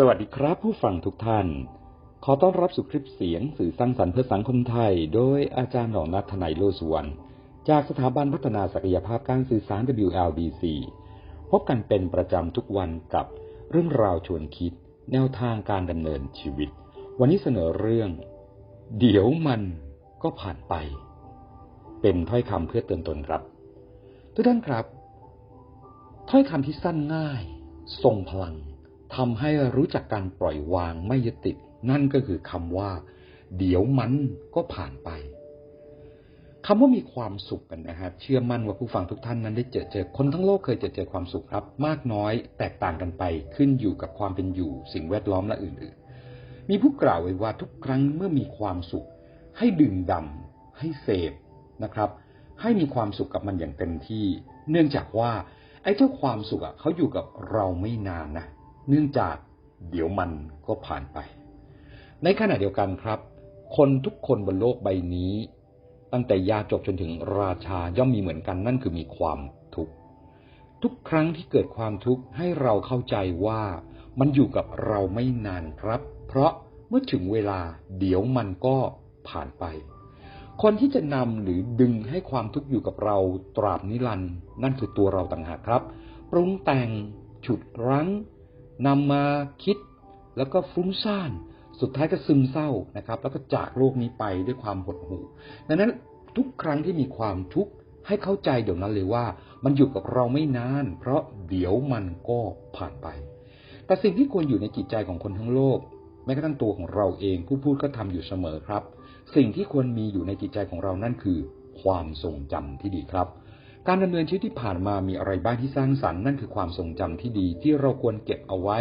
สวัสดีครับผู้ฟังทุกท่าน ขอต้อนรับสู่คลิปเสียงสื่อสร้างสรรค์เพื่อสังคมไทย โดยอาจารย์หนองนัทนายโลสุวรรณจากสถาบันพัฒนาศักยภาพการสื่อสาร WLBC พบกันเป็นประจำทุกวันกับเรื่องราวชวนคิด แนวทางการดำเนินชีวิต วันนี้เสนอเรื่อง เดี๋ยวมันก็ผ่านไป เป็นถ้อยคำเพื่อเตือนตนครับ ทุกท่านครับ ถ้อยคำที่สั้นง่าย ทรงพลัง ทำให้รู้จักการปล่อยวางไม่ยึดติด นั่นก็คือคำว่า เดี๋ยวมันก็ผ่านไปคำว่ามีความสุขกันนะครับ เชื่อมั่นว่าผู้ฟังทุกท่านนั้นได้เจอเจอคนทั้งโลกเคยเจอเจอความสุขครับ มากน้อยแตกต่างกันไปขึ้นอยู่กับความเป็นอยู่ สิ่งแวดล้อมและอื่นๆ มีผู้กล่าวไว้ว่าทุกครั้งเมื่อมีความสุข ให้ดื่มด่ำให้เสพนะครับ ให้มีความสุขกับมันอย่างเต็มที่ เนื่องจากว่าไอ้เจ้าความสุขอะเขาอยู่กับเราไม่นานนะ เนื่องจากเดี๋ยวมันก็ผ่านไป ในขณะเดียวกันครับ คนทุกคนบนโลกใบนี้ ตั้งแต่ยาจบจนถึงราชาย่อมมีเหมือนกันนั่นคือมีความทุกข์ทุกครั้งที่เกิดความทุกข์ให้เราเข้าใจว่ามันอยู่กับเราไม่นานครับ เพราะเมื่อถึงเวลาเดี๋ยวมันก็ผ่านไป คนที่จะนำหรือดึงให้ความทุกข์อยู่กับเราตราบนิรันดร์นั่นคือตัวเราต่างหากครับ ปรุงแต่งฉุดรั้ง นำมาคิดแล้วก็ฟุ้งซ่านสุดท้ายก็ซึมเศร้านะครับ แล้วก็จากโลกนี้ไปด้วยความหดหู่ดังนั้นทุกครั้งที่มีความทุกข์ให้เข้าใจเดี๋ยวนั้นเลยว่า มันอยู่กับเราไม่นาน เพราะเดี๋ยวมันก็ผ่านไป แต่สิ่งที่ควรอยู่ในจิตใจของคนทั้งโลก แม้กระทั่งตัวของเราเองผู้พูดก็ทำอยู่เสมอครับ สิ่งที่ควรมีอยู่ในจิตใจของเรานั่นคือ ความทรงจำที่ดีครับ การดำเนินชีวิตที่ผ่านมามีอะไรบ้างที่สร้างสรรค์นั่นคือความทรงจำที่ดีที่เราควรเก็บเอาไว้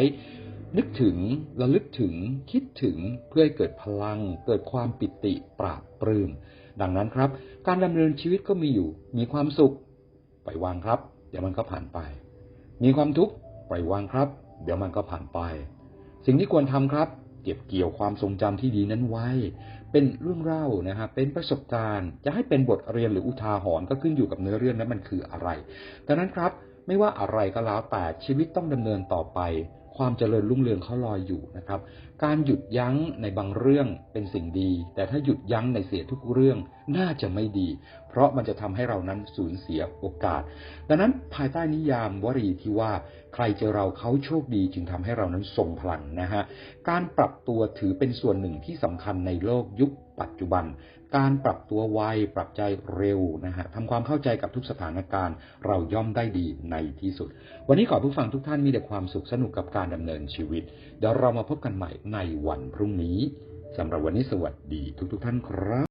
นึกถึงระลึกถึงคิดถึงเพื่อให้เกิดพลัง เกิดความปิติปราบปลื้มดังนั้นครับ การดำเนินชีวิตก็มีอยู่ มีความสุขปล่อยวางครับ เดี๋ยวมันก็ผ่านไป มีความทุกข์ปล่อยวางครับ เดี๋ยวมันก็ผ่านไป สิ่งที่ควรทำครับ เก็บเกี่ยวความทรงจำที่ดีนั้นไว้ เป็นเรื่องเล่านะฮะเป็นประสบการณ์ จะให้เป็นบทเรียนหรืออุทาหรณ์ก็ขึ้นอยู่กับเนื้อเรื่องนั้นมันคืออะไร ดังนั้นครับไม่ว่าอะไรก็แล้วแต่ชีวิตต้องดำเนินต่อไป ความเจริญรุ่งเรืองเขารอยอยู่นะครับ การหยุดยั้งในบางเรื่องเป็นสิ่งดี แต่ถ้าหยุดยั้งในเสียทุกเรื่องน่าจะไม่ดี เพราะมันจะทำให้เรานั้นสูญเสียโอกาส ดังนั้นภายใต้นิยามวลีที่ว่าใครเจอเราเขาโชคดีจึงทำให้เรานั้นทรงพลังนะฮะ การปรับตัวถือเป็นส่วนหนึ่งที่สำคัญในโลกยุคปัจจุบัน การปรับตัวไวปรับใจเร็วนะฮะทำความเข้าใจกับทุกสถานการณ์ เราย่อมได้ดีในที่สุด วันนี้ขอผู้ฟังทุกท่านมีแต่ความสุขสนุกกับการดำเนินชีวิต เดี๋ยวเรามาพบกันใหม่ในวันพรุ่งนี้สำหรับวันนี้สวัสดีทุกๆท่านครับ